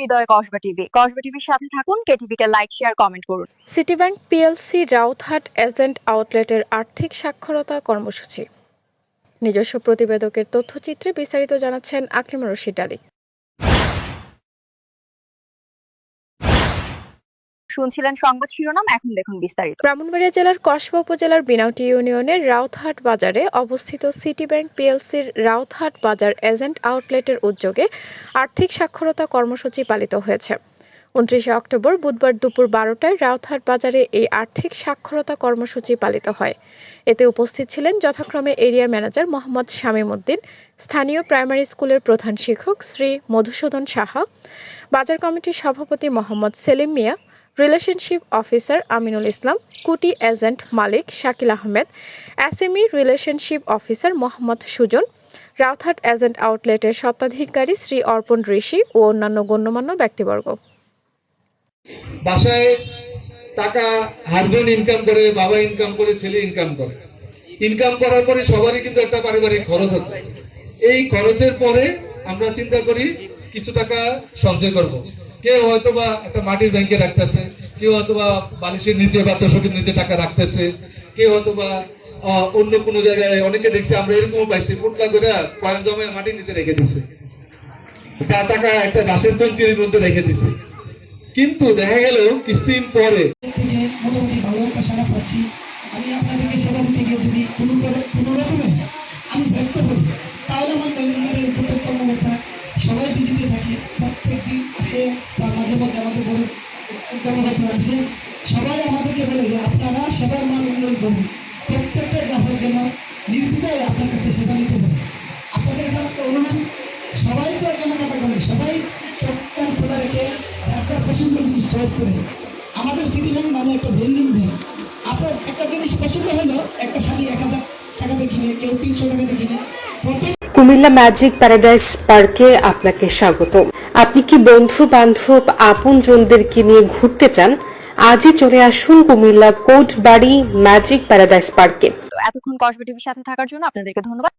হৃদয় Kasba TV. Kasba টিভির সাথে থাকুন কেটিভি কে লাইক শেয়ার কমেন্ট করুন City Bank PLC Rautahat agent আউটলেটের আর্থিক সাক্ষরতা কর্মসূচি। নিজস্ব প্রতিবেদকের তথ্যচিত্রে বিস্তারিত জানাচ্ছেন আকলিমা রশিদ আলী। শুনছিলেন সংবাদ শিরোনাম, এখন দেখুন বিস্তারিত। ব্রাহ্মণবাড়িয়া জেলার কসবা উপজেলার বিনাউটি ইউনিয়নের রাউতহাট বাজারে অবস্থিত সিটি ব্যাংক পিএলসির রাউতহাট বাজার এজেন্ট আউটলেটের উদ্যোগে আর্থিক সাক্ষরতা কর্মসূচি পালিত হয়েছে। উনত্রিশে অক্টোবর বুধবার দুপুর বারোটায় রাউতহাট বাজারে এই আর্থিক সাক্ষরতা কর্মসূচি পালিত হয়। এতে উপস্থিত ছিলেন যথাক্রমে এরিয়া ম্যানেজার মোহাম্মদ শামীম উদ্দিন স্থানীয় প্রাইমারি স্কুলের প্রধান শিক্ষক শ্রী মধুসূদন সাহা, বাজার কমিটির সভাপতি মোহাম্মদ সেলিম মিয়া রিলেশনশিপ অফিসার আমিনুল ইসলাম, কুটি এজেন্ট মালিক Shakil Ahmed, SME relationship officer Mohammad Sujon, Rauthat agent আউটলেটের স্বত্বাধিকারী শ্রী অর্পণ ঋষি ও অন্যান্য গণ্যমান্য ব্যক্তিবর্গ। বাসায় টাকা ইনকাম করে, বাবা ইনকাম করে, ছেলে ইনকাম করে। ইনকাম করার পরে সবারই কিন্তু একটা পারিবারিক খরচ আছে। এই খরচের পরে আমরা চিন্তা করি কিছু টাকা সঞ্চয় করব। কেউ হয়তো বা একটা মাটির ব্যাংকে রাখতেছে, কেউ হয়তো বা বালিশের নিচে বা তোষকের নিচে টাকা রাখতেছে, কেউ হয়তো বা অন্য কোনো জায়গায় অনেকে দেখছি আমরা এরকম পাইছি পুটলা করে কয়েন জমে মাটির নিচে রেখে দিছে। তা টাকা একটা বাঁশের কঞ্চির মধ্যে রেখে দিছে। কিন্তু দেখা গেল কিছুদিন পরে আমি আপনাদেরকে যদি কোনো করে- আমি ব্যর্থ হই, তাহলে আমার ম্যানেজমেন্টের প্রত্যেক কর্মকর্তা সবাই ভিজিটে থাকে প্রত্যেক দিন আসে, বা মাঝে মধ্যে আমাদের বড় কর্মকর্তা আসে। সবাই আমাদেরকে বলে যে আপনারা সেবার মান উন্নয়ন করুন। প্রত্যেকটা গ্রাহক যেন নির্বিধায় আপনার কাছে সেবা নিতে পারে আপনাদের কাছে আমাকে অনুমান সবাই তো কেনাকাটা করে, সবাই কান খোলা রেখে যার যার পছন্দ জিনিস চয়েস করে আমাদের সিটি ব্যাংক মানে একটা ভেন্ডিং ব্যাংক আপনার একটা জিনিস পছন্দ হলো, একটা শাড়ি এক হাজার টাকাতে কিনে, কেউ তিনশো টাকাতে কিনে। প্রত্যেক কুমিল্লা ম্যাজিক প্যারাডাইস পার্কে আপনাকে স্বাগত। আপনি কি বন্ধু বান্ধব আপনজনদেরকে নিয়ে ঘুরতে চান? আজই চলে আসুন কুমিল্লা কোট বাড়ি ম্যাজিক প্যারাডাইস পার্কে। এতক্ষণ কসবা টিভির সাথে থাকার জন্য আপনাদেরকে ধন্যবাদ।